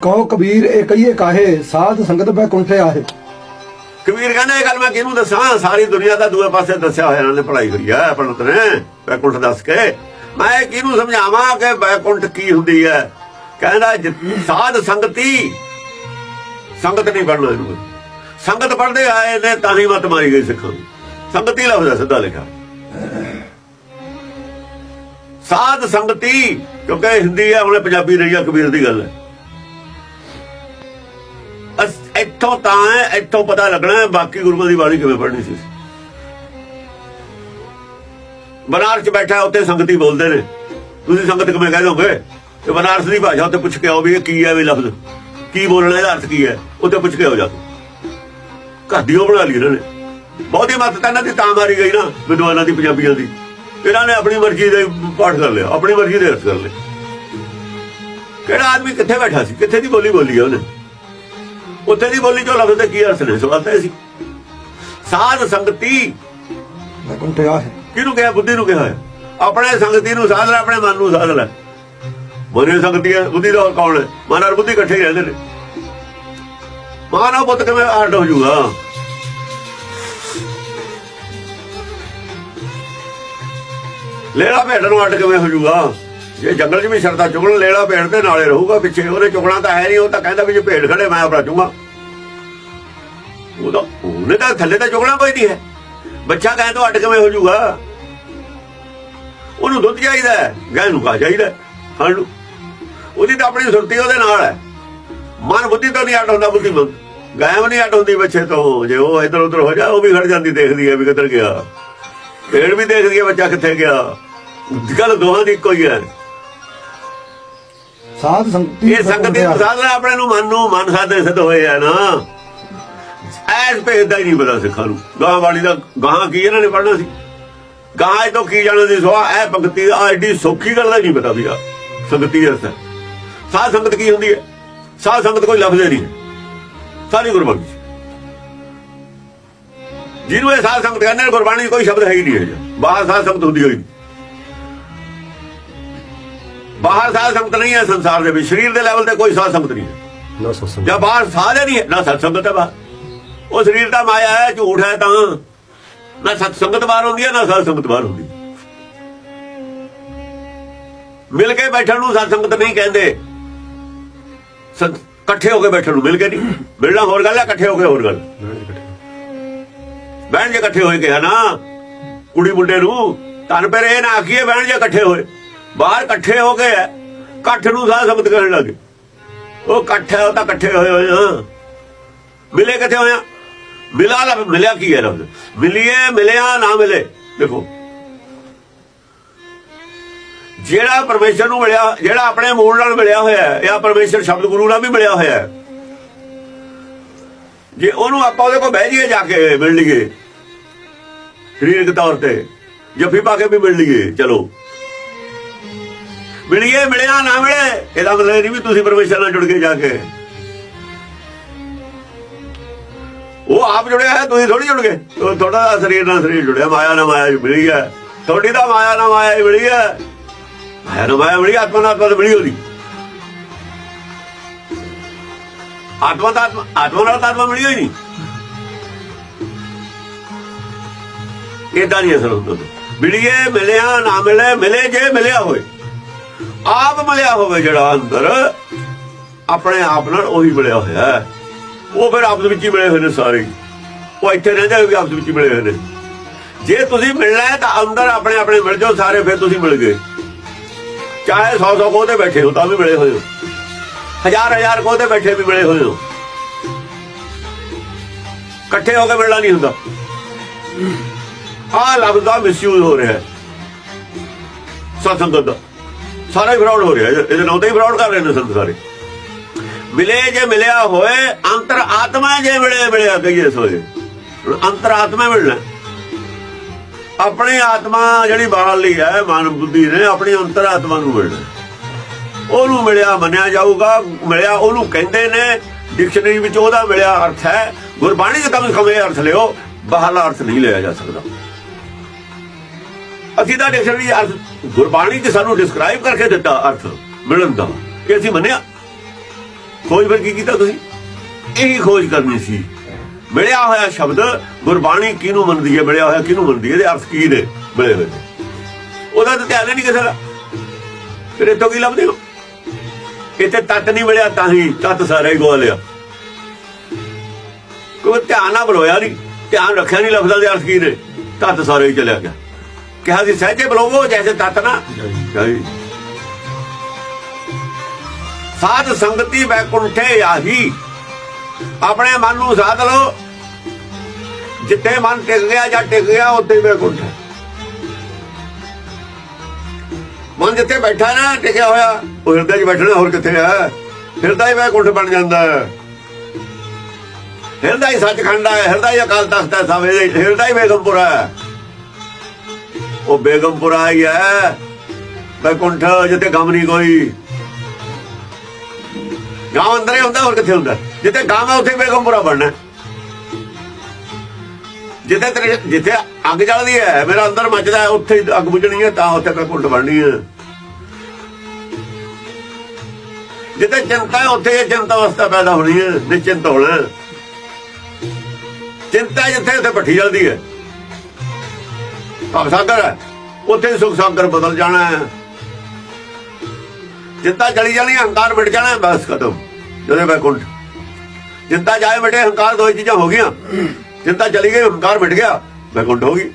ਕਹੋ ਕਬੀਰ, ਇਹ ਕਹੀਏ ਕਾਹੇ? ਸਾਧ ਸੰਗਤ ਬੈ ਕੁੰਠੇ ਆਹੇ। ਕਬੀਰ ਕਹਿੰਦਾ ਇਹ ਗੱਲ ਮੈਂ ਕਿਹਨੂੰ ਦੱਸਾਂ? ਸਾਰੀ ਦੁਨੀਆ ਦਾ ਦੂਏ ਪਾਸੇ ਦੱਸਿਆ ਹੋਇਆ ਇਹਨਾਂ ਨੇ ਪੜਾਈ ਹੋਈ ਹੈ, ਪੰਡਤ ਨੇ। ਬੈਕੁੰਠ ਦੱਸ ਕੇ। ਮੈਂ ਇਹ ਕਿਹਨੂੰ ਸਮਝਾਵਾਂ ਕਿ ਬੈਕੁੰਠ ਕੀ ਹੁੰਦੀ ਹੈ? ਕਹਿੰਦਾ ਸਾਧ ਸੰਗਤੀ। ਸੰਗਤ ਨਹੀਂ ਪੜਨਾ ਇਹਨੂੰ। ਸੰਗਤ ਪੜਦੇ ਆਏ ਨੇ ਤਾਂ ਹੀ ਮਤ ਮਾਰੀ ਗਈ ਸਿੱਖਾਂ ਨੂੰ। ਸੰਗਤੀ ਲਫ਼ਜ਼ ਹੈ ਸਿੱਧਾ ਲਿਖਿਆ। ਸਾਧ ਸੰਗਤੀ, ਕਿਉਂਕਿ ਹਿੰਦੀ ਹੈ ਉਹਨੇ ਪੰਜਾਬੀ ਨਹੀਂ ਹੈ ਕਬੀਰ ਦੀ ਗੱਲ। ਹੈ ਇੱਥੋਂ ਤਾਂ ਹੈ, ਇੱਥੋਂ ਪਤਾ ਲੱਗਣਾ ਹੈ ਬਾਕੀ ਗੁਰੂਆਂ ਦੀ ਬਾਣੀ ਕਿਵੇਂ ਪੜ੍ਹਨੀ ਸੀ। ਬਨਾਰਸ ਬੈਠਾ ਉੱਥੇ ਸੰਗਤੀ ਬੋਲਦੇ ਨੇ। ਤੁਸੀਂ ਸੰਗਤ ਕਿਵੇਂ ਕਹਿ ਦੋਗੇ? ਤੇ ਬਨਾਰਸ ਦੀ ਭਾਸ਼ਾ ਉੱਤੇ ਪੁੱਛ ਕੇ ਆਓ ਵੀ ਇਹ ਕੀ ਹੈ ਵੀ ਲਫ਼ਜ਼? ਕੀ ਬੋਲਣਾ ਇਹਦਾ ਅਰਥ ਕੀ ਹੈ? ਉੱਤੇ ਪੁੱਛ ਕੇ ਆਓ ਜਾ ਘਰ ਦੀ ਉਹ ਬਣਾ ਲਈ ਇਹਨਾਂ ਨੇ। ਬਹੁਤੀ ਮੱਤ ਤਾਂ ਇਹਨਾਂ ਦੀ ਤਾਂ ਮਾਰੀ ਗਈ ਨਾ ਵਿਦਵਾਨਾਂ ਦੀ ਪੰਜਾਬੀਆਂ ਦੀ। ਇਹਨਾਂ ਨੇ ਆਪਣੀ ਮਰਜ਼ੀ ਦੇ ਪਾਠ ਕਰ ਲਿਆ ਆਪਣੀ ਮਰਜ਼ੀ ਦੇ ਅਰਥ ਕਰ ਲਏ। ਕਿਹੜਾ ਆਦਮੀ ਕਿੱਥੇ ਬੈਠਾ ਸੀ? ਕਿੱਥੇ ਦੀ ਬੋਲੀ ਬੋਲੀ ਹੈ ਉਹਨੇ? ਉੱਥੇ ਦੀ ਬੋਲੀ ਚੋਂ ਲਫ਼ਜ਼ ਦੇ ਕੀ ਅਰਥ ਨੇ ਸਵਾਲ ਤਾਂ ਇਹ ਸੀ? ਸਾਧ ਸੰਗਤੀ। ਬੈ ਕੁੰਠੇ ਆਹੇ ਕਿਹਨੂੰ ਕਿਹਾ? ਬੁੱਧੀ ਨੂੰ ਕਿਹਾ ਹੈ। ਆਪਣੇ ਸੰਗਤੀ ਨੂੰ ਸਾਧ ਲੈ ਆਪਣੇ ਮਨ ਨੂੰ ਸਾਧ ਲੈ। ਮਨੇ ਸੰਗਤੀ ਹੈ ਬੁੱਧੀ ਦਾ ਕੌਣ ਹੈ? ਮਨ ਔਰ ਬੁੱਧੀ ਇਕੱਠੇ ਹੀ ਰਹਿੰਦੇ ਨੇ। ਮਾਨਵ ਪੁੱਤ ਕਿਵੇਂ ਅੱਡ ਹੋ ਜਾਊਗਾ? ਲੇਲਾ ਭੇਡ ਨੂੰ ਅੱਡ ਕਿਵੇਂ ਹੋ ਜਾਊਗਾ? ਜੇ ਜੰਗਲ 'ਚ ਵੀ ਸ਼ਰਦਾ ਚੁਗਣ ਲੇਲਾ ਭੇਡ ਦੇ ਨਾਲੇ ਰਹੂਗਾ ਪਿੱਛੇ ਉਹਨੇ ਚੁਗਣਾ ਤਾਂ ਹੈ ਨਹੀਂ ਉਹ ਤਾਂ ਕਹਿੰਦਾ ਵੀ ਜੇ ਭੇਡ ਖੜੇ ਮੈਂ ਆਪਣਾ ਚੁਗਾ ਉਹਦਾ ਉਹਨੇ ਤਾਂ ਥੱਲੇ ਤਾਂ ਚੁਗਣਾ ਕੋਈ ਨਹੀਂ ਹੈ। ਬੱਚਾ ਕਹੇ ਤੋਂ ਅੱਡ ਕਿਵੇਂ ਹੋ ਜਾਊਗਾ। ਉਹਨੂੰ ਦੁੱਧ ਚਾਹੀਦਾ ਹੈ ਗਾਂ ਨੂੰ ਕਾ ਚਾਹੀਦਾ ਹੈ, ਖਾਣ ਨੂੰ। ਉਹਦੀ ਤਾਂ ਆਪਣੀ ਸੁਰਤੀ ਉਹਦੇ ਨਾਲ ਹੈ। ਮਨ ਬੁੱਧੀ ਤੋਂ ਨਹੀਂ ਅੱਡ ਹੁੰਦਾ ਬੁੱਧੀ ਮਨ ਗਾਇਬ ਨਹੀਂ ਅੱਡ ਹੁੰਦੀ ਬੱਚੇ ਤੋਂ ਜੇ ਉਹ ਇੱਧਰ ਉਧਰ ਹੋ ਜਾ ਉਹ ਵੀ ਖੜ ਜਾਂਦੀ ਦੇਖਦੀ ਹੈ ਵੀ ਕਿੱਧਰ ਗਿਆ। ਪੇੜ ਵੀ ਦੇਖਦੀ ਹੈ ਬੱਚਾ ਕਿੱਥੇ ਗਿਆ। ਗੱਲ ਦੋਹਾਂ ਦੀ ਇੱਕੋ ਹੀ ਹੈ। ਸਾਧ ਸੰਗਤੀ ਇਹ ਸੰਗਤ। ਸਾਧਨਾ ਆਪਣੇ ਨੂੰ ਮਨ ਨੂੰ ਮਨ ਸਾਧੇ ਸਿੱਧ ਹੋਏ ਆ ਨਾ। ਐਸ ਭੇਦ ਦਾ ਹੀ ਨਹੀਂ ਪਤਾ ਸਿੱਖਾਂ ਨੂੰ। ਗਾਂ ਵਾਲੀ ਦਾ ਗਾਂ ਕੀ ਇਹਨਾਂ ਨੇ ਪੜਨਾ ਸੀ? ਗਾਂ ਇਹ ਤੋਂ ਕੀ ਜਾਣਦੇ ਸੀ ਸਵਾ ਇਹ ਭਗਤੀ ਆ ਐਡੀ ਸੌਖੀ ਗੱਲ ਦਾ ਨਹੀਂ ਪਤਾ ਵੀ ਆ। ਸੰਗਤੀ ਅਰਥ ਹੈ। ਸਾਧ ਸੰਗਤ ਕੀ ਹੁੰਦੀ ਹੈ? ਸਾਧ ਸੰਗਤ ਕੋਈ ਲਫ਼ਜ਼ ਨਹੀਂ ਸਾਰੀ ਗੁਰਬਾਣੀ। ਜਿਹਨੂੰ ਇਹ ਸਾਧ ਸੰਗਤ ਕਹਿੰਦੇ ਨੇ ਗੁਰਬਾਣੀ ਕੋਈ ਸ਼ਬਦ ਹੈ ਹੀ ਨਹੀਂ ਹੈ ਬਾਹਰ ਸਾਧ ਸੰਗਤ ਹੁੰਦੀ ਹੋਈ ਬਾਹਰ ਸਾਧ ਸੰਗਤ ਨਹੀਂ ਹੈ ਸੰਸਾਰ ਦੇ ਵਿੱਚ। ਸਰੀਰ ਦੇ ਲੈਵਲ ਤੇ ਕੋਈ ਸਾਧ ਸੰਗਤ ਨਹੀਂ ਹੈ। ਨਾ ਸਤਸੰਗ ਜਾਂ ਬਾਹਰ ਸਾਧ ਹੀ ਨਹੀਂ ਹੈ ਨਾ ਸਤ ਸੰਗਤ ਹੈ ਬਾਹਰ। ਉਹ ਸਰੀਰ ਦਾ ਮਾਇਆ ਹੈ ਝੂਠ ਹੈ ਤਾਂ। ਨਾ ਸਤ ਸੰਗਤ ਬਾਹਰ ਹੁੰਦੀ ਹੈ ਨਾ ਸਾਧ ਸੰਗਤ ਬਾਹਰ ਹੁੰਦੀ। ਮਿਲ ਕੇ ਬੈਠਣ ਨੂੰ ਸਤ ਸੰਗਤ ਨਹੀਂ ਕਹਿੰਦੇ। ਇਕੱਠੇ ਹੋ ਕੇ ਬੈਠਣ ਨੂੰ ਮਿਲ ਕੇ ਨਹੀਂ। ਮਿਲਣਾ ਹੋਰ ਗੱਲ ਹੈ ਇਕੱਠੇ ਹੋ ਕੇ ਹੋਰ ਗੱਲ। ਬਹਿਣ ਜੇ ਇਕੱਠੇ ਹੋਏ ਗਿਆ ਨਾ ਕੁੜੀ ਮੁੰਡੇ ਨੂੰ ਤਨ ਪਰ ਇਹ ਨਾ ਆਖੀਏ ਬਹਿਣ ਜੇ ਇਕੱਠੇ ਹੋਏ। ਬਾਹਰ ਇਕੱਠੇ ਹੋ ਗਏ ਇਕੱਠ ਨੂੰ ਸਾਧ ਸੰਗਤ ਕਹਿਣ ਲੱਗੇ ਉਹ ਇਕੱਠੇ ਹੋ ਤਾਂ ਇਕੱਠੇ ਹੋਏ ਹੋਏ ਆ। ਮਿਲੇ ਕਿੱਥੇ ਹੋਇਆ ਮਿਲਾ ਲਫ਼ ਮਿਲਿਆ ਕੀ ਹੈ ਲਫ਼ਜ਼ ਮਿਲੀਏ, ਮਿਲਿਆ, ਨਾ ਮਿਲੇ। ਦੇਖੋ। ਜਿਹੜਾ ਪਰਮੇਸ਼ਰ ਨੂੰ ਮਿਲਿਆ, ਜਿਹੜਾ ਆਪਣੇ ਮੂਲ ਨਾਲ ਮਿਲਿਆ ਹੋਇਆ ਹੈ, ਜਾਂ ਪਰਮੇਸ਼ਰ ਸ਼ਬਦ ਗੁਰੂ ਨਾਲ ਵੀ ਮਿਲਿਆ ਹੋਇਆ ਹੈ। ਜੇ ਉਹਨੂੰ ਆਪਾਂ ਉਹਦੇ ਕੋਲ ਬਹਿ ਜਾਈਏ ਜਾ ਕੇ, ਮਿਲ ਲਈਏ। ਸਰੀਰਕ ਤੌਰ ਤੇ, ਜੱਫੀ ਪਾ ਕੇ ਵੀ ਮਿਲ ਲਈਏ, ਚਲੋ। ਮਿਲੀਏ, ਮਿਲਿਆ, ਨਾ ਮਿਲੇ, ਇਹਦਾ ਮਤਲਬ ਇਹ ਨਹੀਂ ਵੀ ਤੁਸੀਂ ਪਰਮੇਸ਼ਰ ਨਾਲ ਜੁੜ ਕੇ ਜਾ ਕੇ। ਉਹ ਆਪ ਜੁੜਿਆ ਹੈ, ਤੁਸੀਂ ਥੋੜੀ ਜੁੜ ਗਏ। ਤੁਹਾਡਾ ਤਾਂ ਸਰੀਰ ਨਾਲ ਸਰੀਰ ਜੁੜਿਆ, ਮਾਇਆ ਨਾਲ ਮਾਇਆ ਮਿਲੀ ਹੈ। ਤੁਹਾਡੀ ਤਾਂ ਮਾਇਆ ਨਾਲ ਮਾਇਆ ਮਿਲੀ ਹੈ। ਮਾਇਆ ਨਾਲ ਮਾਇਆ ਮਿਲੀ, ਆਤਮਾ ਨਾਲ ਆਤਮਾ ਤਾਂ ਮਿਲੀ ਉਹਦੀ। ਆਤਮਾ ਤਾਂ ਆਤਮਾ ਨਾਲ ਤਾਂ ਆਤਮਾ ਮਿਲੀ ਹੋਈ ਨਹੀਂ। ਇਦਾਂ ਨਹੀਂ ਅਸਰ ਹੁੰਦਾ। ਮਿਲੀਏ, ਮਿਲਿਆ, ਨਾ ਮਿਲੇ ਮਿਲੇ, ਜੇ ਮਿਲਿਆ ਹੋਏ। ਆਪ ਮਿਲਿਆ ਹੋਵੇ ਜਿਹੜਾ ਅੰਦਰ, ਆਪਣੇ ਆਪ ਨਾਲ ਉਹੀ ਮਿਲਿਆ ਹੋਇਆ ਹੈ। ਉਹ ਫਿਰ ਆਪਸ ਵਿੱਚ ਹੀ ਮਿਲੇ ਹੋਏ ਨੇ ਸਾਰੇ। ਉਹ ਇੱਥੇ ਰਹਿੰਦੇ ਹੋਏ ਵੀ ਆਪਸ ਵਿੱਚ ਹੀ ਮਿਲੇ ਹੋਏ ਨੇ। ਜੇ ਤੁਸੀਂ ਮਿਲਣਾ ਹੈ ਤਾਂ ਅੰਦਰ ਆਪਣੇ ਆਪਣੇ ਮਿਲ ਜਾਓ, ਸਾਰੇ ਫਿਰ ਤੁਸੀਂ ਮਿਲ ਗਏ। ਚਾਹੇ 100 100 ਕੋਹ ਤੇ ਬੈਠੇ ਹੋ ਤਾਂ ਵੀ ਮਿਲੇ ਹੋਏ ਹੋ। ਹਜ਼ਾਰ ਹਜ਼ਾਰ ਕੋਹ ਤੇ ਬੈਠੇ ਵੀ ਮਿਲੇ ਹੋਏ ਹੋ। ਇਕੱਠੇ ਹੋ ਕੇ ਮਿਲਣਾ ਨਹੀਂ ਹੁੰਦਾ। ਆਹ ਲਫ਼ਜ਼ ਦਾ ਮਿਸਯੂਜ਼ ਹੋ ਰਿਹਾ ਹੈ। ਸਤਸੰਗਤ ਦਾ। ਸਾਰਾ ਹੀ ਫਰਾਡ ਹੋ ਰਿਹਾ। ਇਹਦੇ ਨਾਲ ਤਾਂ ਹੀ ਫਰਾਡ ਕਰ ਰਹੇ ਨੇ ਸੰਤ ਸਾਰੇ। ਮਿਲੇ ਜੇ ਮਿਲਿਆ ਹੋਏ, ਅੰਤਰ ਆਤਮਾ ਜੇ ਮਿਲੇ, ਮਿਲਿਆ ਕਹੀਏ ਸੋਏ ਅੰਤਰ ਆਤਮਾ ਮਿਲਣਾ। ਆਪਣੀ ਆਤਮਾ ਜਿਹੜੀ ਬਾਹਰਲੀ ਹੈ, ਮਨ ਬੁੱਧੀ ਨੇ, ਆਪਣੀ ਅੰਤਰ ਆਤਮਾ ਨੂੰ ਮਿਲਣਾ। ਉਹਨੂੰ ਮਿਲਿਆ ਮੰਨਿਆ ਜਾਊਗਾ, ਮਿਲਿਆ ਉਹਨੂੰ ਕਹਿੰਦੇ ਨੇ ਡਿਕਸ਼ਨਰੀ ਵਿੱਚ ਉਹਦਾ ਮਿਲਿਆ ਅਰਥ ਹੈ, ਗੁਰਬਾਣੀ ਦੇ ਕਮ ਕਮੇ ਅਰਥ ਲਿਓ, ਬਾਹਰਲਾ ਅਰਥ ਨਹੀਂ ਲਿਆ ਜਾ ਸਕਦਾ। ਅਸੀਂ ਤਾਂ ਡਿਕਸ਼ਨਰੀ ਅਰਥ, ਗੁਰਬਾਣੀ 'ਚ ਸਾਨੂੰ ਡਿਸਕ੍ਰਾਈਬ ਕਰਕੇ ਦਿੱਤਾ ਅਰਥ, ਮਿਲਣ ਦਾ, ਕਿ ਅਸੀਂ ਮੰਨਿਆ। ਖੋਜ ਫਿਰ ਕੀ ਕੀਤਾ ਤੁਸੀਂ? ਇਹੀ ਖੋਜ ਕਰਨੀ ਸੀ। ਮਿਲਿਆ ਹੋਇਆ ਸ਼ਬਦ, ਗੁਰਬਾਣੀ ਕਿਹਨੂੰ ਮੰਨਦੀ ਹੈ? ਮਿਲਿਆ ਹੋਇਆ ਕਿਹਨੂੰ ਮੰਨਦੀ ਹੈ? ਇਹਦੇ ਅਰਥ ਕੀ ਨੇ? ਮਿਲੇ ਹੋਏ ਉਹਦਾ ਤਾਂ ਧਿਆਨ ਨਹੀਂ ਕਿਸੇ ਦਾ। ਫਿਰ ਇਹ ਕੀ ਲੱਭਦੇ ਹੋ? ਇੱਥੇ ਤੱਤ ਨਹੀਂ ਮਿਲਿਆ ਤਾਂ ਹੀ ਤੱਤ ਸਾਰਾ ਹੀ ਗਵਾ ਲਿਆ ਕੋਈ ਧਿਆਨ ਨਾਲ ਬਲੋਇਆ ਨਹੀਂ। ਧਿਆਨ ਰੱਖਿਆ ਨਹੀਂ ਲਫ਼ਜ਼ਾਂ ਦੇ ਅਰਥ ਕੀ ਨੇ? ਤੱਤ ਸਾਰੇ ਹੀ ਚਲਿਆ ਗਿਆ। ਕਿਹਾ ਸੀ ਸਹਜੇ ਬਲੋਵੋ ਜੈਸੇ ਤੱਤ ਨਾ। ਸਾਧ ਸੰਗਤੀ ਬੈਕੁੰਠੇ ਆਹੀ। ਆਪਣੇ ਮਨ ਨੂੰ ਸਾਧ ਲਓ। ਜਿੱਥੇ ਮਨ ਟਿਕ ਗਿਆ ਜਾਂ ਟਿਕ ਗਿਆ ਉੱਥੇ ਬੈਕੁੰਠ ਹੈ ਮਨ ਜਿੱਥੇ ਬੈਠਾ ਨਾ ਟਿਕਿਆ ਹੋਇਆ ਉਹ ਹਿਰਦੇ 'ਚ ਬੈਠਣਾ ਹੋਰ ਕਿੱਥੇ ਹੈ ਹਿਰਦਾ ਹੀ ਬੈਕੁੰਠ ਬਣ ਜਾਂਦਾ। ਹੈ ਹਿਰਦਾ ਹੀ ਸੱਚਖੰਡ ਹੈ ਹਿਰਦਾ ਹੀ ਅਕਾਲ ਤਖਤ ਹੈ ਸਭ ਹਿਰਦਾ ਹੀ ਬੇਗਮਪੁਰਾ ਹੈ ਉਹ ਬੇਗਮਪੁਰਾ ਹੀ ਹੈ ਬੈਕੁੰਠ ਜਿੱਥੇ ਗਮ ਨਹੀਂ ਕੋਈ। ਗਾਂ ਅੰਦਰ ਹੀ ਹੁੰਦਾ ਹੋਰ ਕਿੱਥੇ ਹੁੰਦਾ? ਜਿੱਥੇ ਗਾਂ ਹੈ ਉੱਥੇ ਬੇਗਮਪੁਰਾ ਬਣਨਾ। ਜਿੱਥੇ ਤੇਰੇ ਜਿੱਥੇ ਅੱਗ ਜਲਦੀ ਹੈ ਮੇਰਾ ਅੰਦਰ ਮੱਚਦਾ ਉੱਥੇ ਅੱਗ ਬੁਝਣੀ ਹੈ ਤਾਂ ਉੱਥੇ ਬੇਕੁੰਠ ਬਣਨੀ ਹੈ ਜਿੱਥੇ ਚਿੰਤਾ ਹੈ ਉੱਥੇ ਇਹ ਚਿੰਤਾ ਅਵਸਥਾ ਪੈਦਾ ਹੋਣੀ ਹੈ ਨਿਸ਼ਚਿੰਤ ਹੋਣਾ। ਚਿੰਤਾ ਜਿੱਥੇ, ਉੱਥੇ ਭੱਠੀ ਜਲਦੀ ਹੈ ਭਵ ਸਾਗਰ, ਉੱਥੇ ਸੁਖ ਸਾਗਰ ਬਦਲ ਜਾਣਾ ਹੈ। ਚਿੰਤਾ ਚਲੀ ਜਾਣੀ ਹੰਕਾਰ ਮਿਟ ਜਾਣਾ ਬਸ ਖਤਮ। ਜਦੋਂ ਬੈਕੁੰਠ ਚਿੰਤਾ ਜਾਏ ਮਿਟੇ, ਹੰਕਾਰ ਦੋ ਚੀਜ਼ਾਂ ਹੋ ਗਈਆਂ। ਚਿੰਤਾ ਚਲੀ ਗਈ, ਹੰਕਾਰ ਮਿਟ ਗਿਆ ਬੈਕੁੰਠ ਹੋ ਗਈ।